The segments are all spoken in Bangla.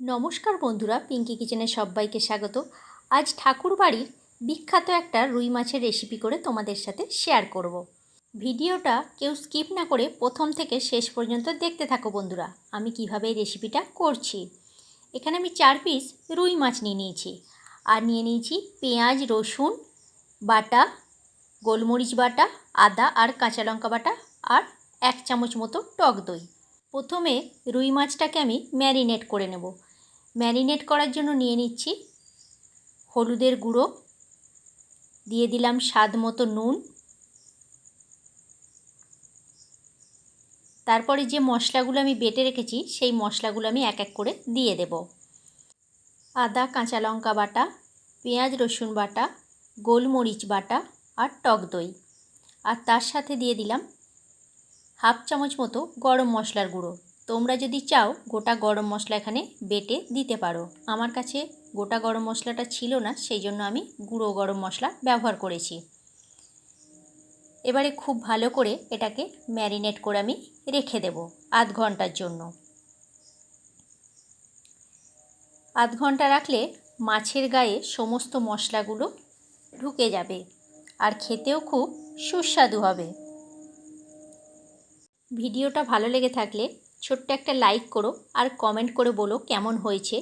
নমস্কার বন্ধুরা পিঙ্কি কিচেনে সবাইকে স্বাগত। আজ ঠাকুর বাড়ির বিখ্যাত একটা রুই মাছের রেসিপি করে তোমাদের সাথে শেয়ার করব। ভিডিওটা কেউ স্কিপ না করে প্রথম থেকে শেষ পর্যন্ত দেখতে থাকো বন্ধুরা, আমি কীভাবে এই রেসিপিটা করছি। এখানে আমি চার পিস রুই মাছ নিয়ে নিয়েছি। আর নিয়ে নিয়েছি পেঁয়াজ, রসুন, বাটা, গোলমরিচ বাটা, আদা আর কাঁচা লঙ্কা বাটা আর এক চামচ মতো টক দই। প্রথমে রুই মাছটাকে আমি ম্যারিনেট করে নেব। ম্যারিনেট করার জন্য নিয়ে নিচ্ছি। হলুদের গুঁড়ো। দিয়ে দিলাম স্বাদ মতো নুন। তারপরে যে মশলাগুলো আমি বেটে রেখেছি, সেই মশলাগুলো আমি এক এক করে দিয়ে দেব। আদা, কাঁচা লঙ্কা বাটা, পেঁয়াজ, রসুন বাটা, গোলমরিচ বাটা আর টক দই। আর তার সাথে দিয়ে দিলাম হাফ চামচ মতো গরম মশলার গুঁড়ো। তোমরা যদি চাও গোটা গরম মশলা এখানে বেটে দিতে পারো। আমার কাছে গোটা গরম মশলাটা ছিল না, সেই জন্য আমি গুঁড়ো গরম মশলা ব্যবহার করেছি। এবারে খুব ভালো করে এটাকে ম্যারিনেট করে আমি রেখে দেব আধ ঘণ্টার জন্য। আধ ঘণ্টা রাখলে মাছের গায়ে সমস্ত মশলাগুলো ঢুকে যাবে আর খেতেও খুব সুস্বাদু হবে। ভিডিওটা ভালো লেগে থাকলে ছোট্ট একটা লাইক করো আর কমেন্ট করে বলো কেমন হয়েছে।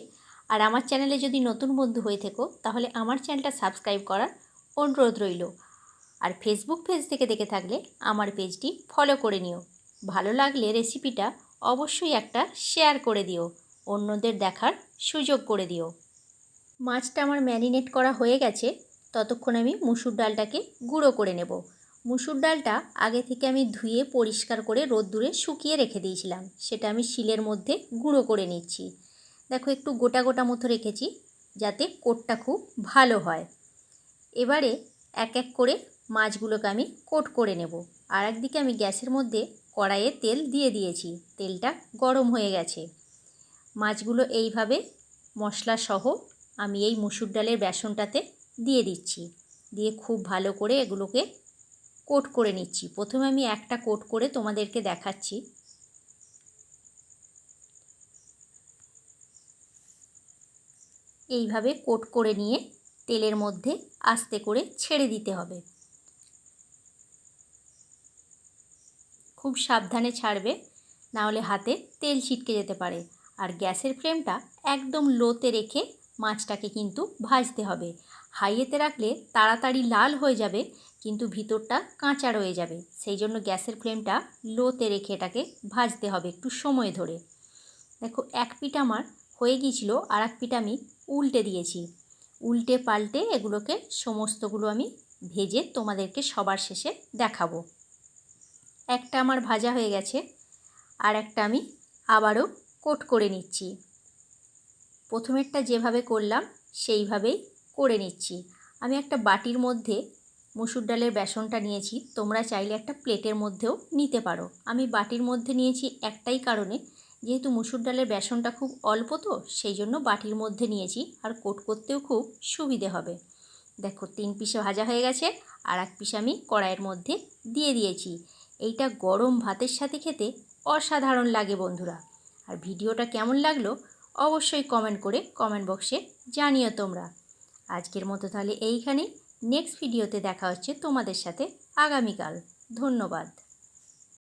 আর আমার চ্যানেলে যদি নতুন বন্ধু হয়ে থেকো, তাহলে আমার চ্যানেলটা সাবস্ক্রাইব করার অনুরোধ রইল। আর ফেসবুক পেজ থেকে দেখে থাকলে আমার পেজটি ফলো করে নিও। ভালো লাগলে রেসিপিটা অবশ্যই একটা শেয়ার করে দিও। অন্যদের দেখার সুযোগ করে দিও। মাছটা আমার ম্যারিনেট করা হয়ে গেছে। ততক্ষণ আমি মুসুর ডালটাকে গুঁড়ো করে নেব। মুসুর ডালটা আগে থেকে আমি ধুয়ে পরিষ্কার করে রোদ্দুরে শুকিয়ে রেখে দিয়েছিলাম। সেটা আমি শিলের মধ্যে গুঁড়ো করে নিচ্ছি। দেখো, একটু গোটা গোটা মতো রেখেছি যাতে কোটটা খুব ভালো হয়। এবারে এক এক করে মাছগুলোকে আমি কোট করে নেব। আর একদিকে আমি গ্যাসের মধ্যে কড়াইয়ে তেল দিয়ে দিয়েছি। তেলটা গরম হয়ে গেছে। মাছগুলো এইভাবে মশলা সহ আমি এই মুসুর ডালের বেসনটাতে দিয়ে দিচ্ছি। দিয়ে খুব ভালো করে এগুলোকে কোট করে নিচ্ছি। প্রথমে আমি একটা কোট করে তোমাদেরকে দেখাচ্ছি। এইভাবে কোট করে নিয়ে তেলের মধ্যে আস্তে করে ছেড়ে দিতে হবে। খুব সাবধানে ছাড়বে নাহলে হাতে তেল ছিটকে যেতে পারে। আর গ্যাসের ফ্লেমটা একদম লোতে রেখে মাছটাকে কিন্তু ভাজতে হবে। হাইয়েতে রাখলে তাড়াতাড়ি লাল হয়ে যাবে কিন্তু ভিতরটা কাঁচা রয়ে যাবে। সেই জন্য গ্যাসের ফ্লেমটা লোতে রেখে এটাকে ভাজতে হবে একটু সময় ধরে। দেখো, এক পিঠ আমার হয়ে গিয়েছিল আর এক পিঠ আমি উল্টে দিয়েছি। উল্টে পাল্টে এগুলোকে সমস্তগুলো আমি ভেজে তোমাদেরকে সবার শেষে দেখাবো। একটা আমার ভাজা হয়ে গেছে, আর একটা আমি আবারও কোট করে নিচ্ছি। প্রথমেরটা যেভাবে করলাম, সেইভাবেই করে নিচ্ছি। আমি একটা বাটির মধ্যে মুসুর ডালের বেসনটা নিয়েছি। তোমরা চাইলে একটা প্লেটের মধ্যেও নিতে পারো। আমি বাটির মধ্যে নিয়েছি একটাই কারণে। যেহেতু মুসুর ডালের বেসনটা খুব অল্প তো, সেই জন্য বাটির মধ্যে নিয়েছি। আর কোট করতেও খুব সুবিধে হবে। দেখো, তিন পিসে ভাজা হয়ে গেছে। আর এক পিস আমি কড়াইয়ের মধ্যে দিয়ে দিয়েছি। এইটা গরম ভাতের সাথে খেতে অসাধারণ লাগে বন্ধুরা। আর ভিডিওটা কেমন লাগল অবশ্যই কমেন্ট করে কমেন্ট বক্সে জানিও তোমরা। আজকের মতো তাহলে এইখানেই। নেক্সট ভিডিওতে দেখা হচ্ছে তোমাদের সাথে আগামীকাল। ধন্যবাদ।